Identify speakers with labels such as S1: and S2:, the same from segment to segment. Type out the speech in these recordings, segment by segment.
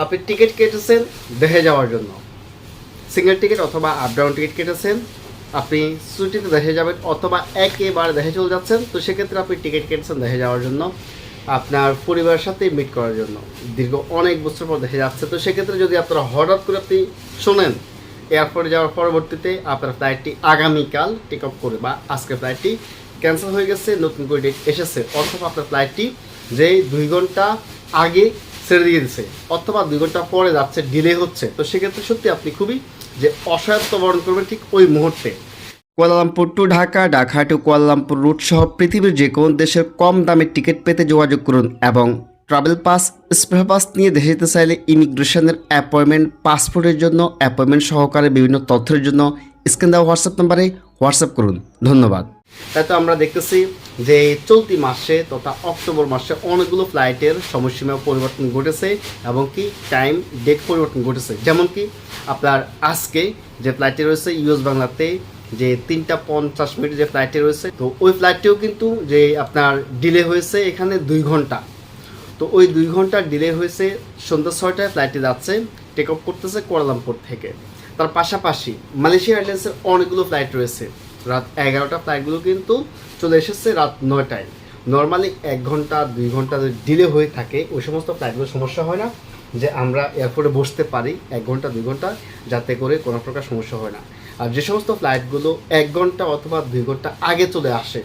S1: আপনি টিকিট কেটেছেন দেখে যাওয়ার জন্য। সিঙ্গেল টিকিট অথবা আপ ডাউন টিকিট কেটেছেন, আপনি ছুটিতে দেখে যাবেন অথবা একেবারে দেখে চলে যাচ্ছেন, তো সেক্ষেত্রে আপনি টিকিট কেটেছেন দেখে যাওয়ার জন্য, আপনার পরিবারের সাথে মিট করার জন্য। দীর্ঘ অনেক বছর পর দেখে যাচ্ছে, তো সেক্ষেত্রে যদি আপনারা হঠাৎ করে আপনি শোনেন, এয়ারপোর্টে যাওয়ার পরবর্তীতে আপনার ফ্লাইটটি আগামীকাল টেক অফ করে বা আজকের ফ্লাইটটি ক্যান্সেল হয়ে গেছে, নতুন করে ডেট এসেছে, অথবা আপনার ফ্লাইটটি যে দুই ঘণ্টা আগে ছেড়ে দিয়ে দিচ্ছে অথবা দুই ঘণ্টা পরে যাচ্ছে ডিলে হচ্ছে। তো সেক্ষেত্রে সত্যি আপনি খুবই যে অসহায়ত্ব বরণ করবেন ঠিক ওই মুহূর্তে। Kuala Lumpur to Dhaka Dhaka to Kuala Lumpur route সহ পৃথিবীর যে কোনো দেশের কম দামে টিকিট পেতে যোগাযোগ করুন এবং ট্রাভেল পাস, স্পেশাল পাস নিয়ে দেশে যেতে চাইলে ইমিগ্রেশনের অ্যাপয়েন্টমেন্ট, পাসপোর্টের জন্য অ্যাপয়েন্টমেন্ট সহকারে বিভিন্ন তথ্যের জন্য। স্ক্রিন দেওয়া হোয়াটসঅ্যাপ নাম্বারে হোয়াটসঅ্যাপ করুন। ধন্যবাদ। তাই তো আমরা দেখতেছি যে চলতি মাসে তথা অক্টোবর মাসে অনেকগুলো ফ্লাইটের সময়সীমা পরিবর্তন ঘটেছে এবং কি টাইম ডেট পরিবর্তন ঘটেছে। যেমন কি আপনার আজকে যে ফ্লাইটটি রয়েছে ইউএস বাংলাতে যে তিনটা পঞ্চাশ মিনিট যে ফ্লাইটটি রয়েছে, তো ওই ফ্লাইটটিও কিন্তু যে আপনার ডিলে হয়েছে এখানে দুই ঘণ্টা। তো ওই দুই ঘণ্টা ডিলে হয়েছে সন্ধ্যা ছয়টায় ফ্লাইটটি যাচ্ছে, টেক অফ করতেছে কোয়ালালামপুর থেকে। তার পাশাপাশি মালয়েশিয়া এয়ারলাইন্সের অনেকগুলো ফ্লাইট রয়েছে। রাত এগারোটা ফ্লাইটগুলো কিন্তু চলে এসেছে রাত নয়টায়। নর্মালি এক ঘণ্টা, দুই ঘণ্টা ডিলে হয়ে থাকে, ওই সমস্ত ফ্লাইটগুলো সমস্যা হয় না যে আমরা এয়ারপোর্টে বসতে পারি এক ঘণ্টা, দুই ঘণ্টা, যাতে করে কোনো প্রকার সমস্যা হয় না। আর যে সমস্ত ফ্লাইটগুলো এক ঘণ্টা অথবা দুই ঘণ্টা আগে চলে আসে,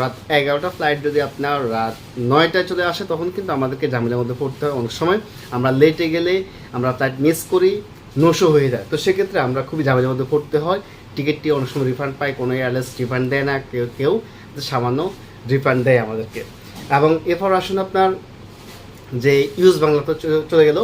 S1: রাত এগারোটা ফ্লাইট যদি আপনার রাত নয়টায় চলে আসে, তখন কিন্তু আমাদেরকে ঝামেলার মধ্যে পড়তে হয় অনেক সময়। আমরা লেটে গেলে আমরা ফ্লাইট মিস করি নশো হয়ে যায়। তো সেক্ষেত্রে আমরা খুবই ঝামেলার মধ্যে পড়তে হয়। টিকিটটি অনেক সময় রিফান্ড পাই কোনো এয়ারলাইন্স রিফান্ড দেয় না, কেউ কেউ সামান্য রিফান্ড দেয় আমাদেরকে। এবং এরপর আসুন আপনার যে ইউজ বাংলা তো চলে গেল।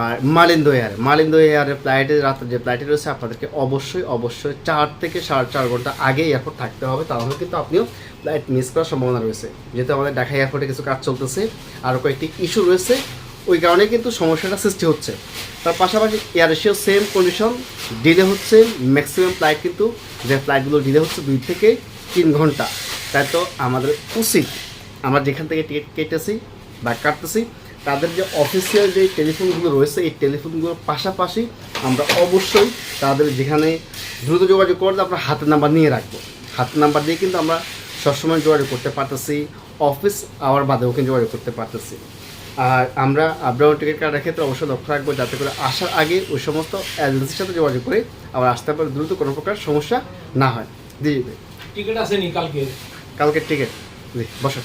S1: আর মালিন্দ এয়ার মালিন্দ এয়ারের ফ্লাইটে রাত, যে ফ্লাইটে রয়েছে, আপনাদেরকে অবশ্যই অবশ্যই চার থেকে সাড়ে চার ঘণ্টা আগে এয়ারপোর্ট থাকতে হবে। তাহলে কিন্তু আপনিও ফ্লাইট মিস করার সম্ভাবনা রয়েছে। যেহেতু আমাদের ঢাকা এয়ারপোর্টে কিছু কাজ চলতেছে আরও কয়েকটি ইস্যু রয়েছে। ওই কারণে কিন্তু সমস্যাটা সৃষ্টি হচ্ছে। তার পাশাপাশি এয়ার এশিয়াও সেম কন্ডিশন ডিলে হচ্ছে ম্যাক্সিমাম ফ্লাইট কিন্তু যে ফ্লাইটগুলো ডিলে হচ্ছে দুই থেকে তিন ঘণ্টা। তাই তো আমাদের উচিত, আমরা যেখান থেকে টিকিট কেটেছি বা কাটতেছি, তাদের যে অফিসিয়াল যে টেলিফোনগুলো রয়েছে, এই টেলিফোনগুলোর পাশাপাশি আমরা অবশ্যই তাদের যেখানে দ্রুত যোগাযোগ করলে আমরা হাতের নাম্বার নিয়ে রাখব। হাতের নাম্বার দিয়ে কিন্তু আমরা সবসময় যোগাযোগ করতে পারতেছি অফিস আওয়ার বাদেও কিন্তু যোগাযোগ করতে পারতেছি। আর আমরা আপডাউন টিকিট কাটার ক্ষেত্রে অবশ্যই লক্ষ্য রাখব যাতে করে আসার আগে ওই সমস্ত এজেন্সির সাথে যোগাযোগ করে আবার আসতে পারে দ্রুত কোনো প্রকার সমস্যা না হয়। জি
S2: টিকিট আসেনি কালকে?
S1: কালকের টিকিট জি বসো।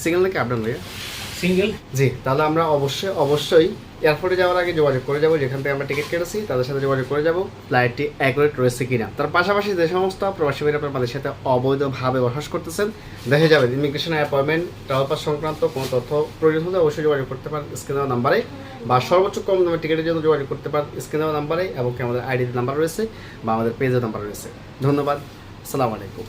S1: সিগন্যাল নাকি আপডাউন ভাইয়া
S2: সিঙ্গেল?
S1: জি, তাহলে আমরা অবশ্যই অবশ্যই এয়ারপোর্টে যাওয়ার আগে যোগাযোগ করে যাব, যেখান থেকে আমরা টিকিট কেটেছি, তাদের সাথে যোগাযোগ করে যাব, ফ্লাইটটি অ্যাকুরেট রয়েছে কিনা। তার পাশাপাশি যে সমস্ত প্রবাসী ভাইরা আমাদের সাথে অবৈধভাবে বসবাস করতেছেন, দেখে যাবেন ইমিগ্রেশন অ্যাপয়েন্টমেন্ট ট্রাভেল পাস সংক্রান্ত কোনো তথ্য প্রয়োজন হলে অবশ্যই যোগাযোগ করতে পারেন স্ক্রিন দেওয়া নাম্বারে, বা সর্বোচ্চ কম দামে টিকিটের জন্য যোগাযোগ করতে পারেন স্ক্রিন দেওয়া নাম্বারে, এবং আমাদের আইডি নাম্বার রয়েছে, বা আমাদের পেজের নাম্বার রয়েছে। ধন্যবাদ, আসসালামু আলাইকুম।